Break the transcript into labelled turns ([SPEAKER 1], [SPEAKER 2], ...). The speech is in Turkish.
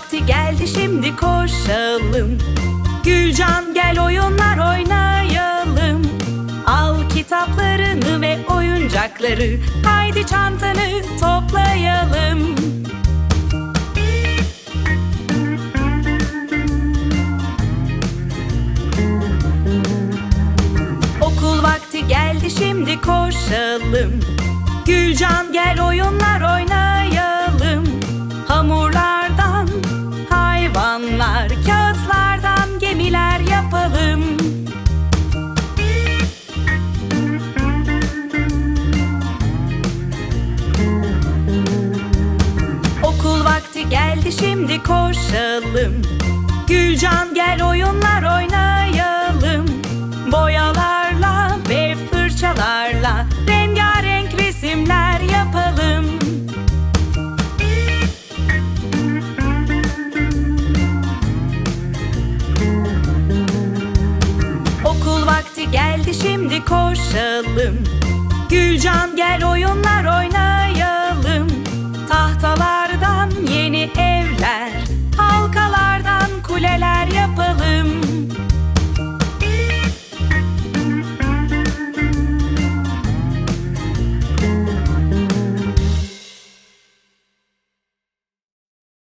[SPEAKER 1] vakti geldi şimdi koşalım. Gülcan gel oyunlar oynayalım. Al kitaplarını ve oyuncakları Haydi çantanı toplayalım. Okul vakti geldi şimdi koşalım. Gülcan gel oyunlar oynayalım geldi şimdi koşalım. Gülcan gel oyunlar oynayalım. Boyalarla ve fırçalarla Rengarenk resimler yapalım. Okul vakti geldi şimdi koşalım. Gülcan gel oyunlar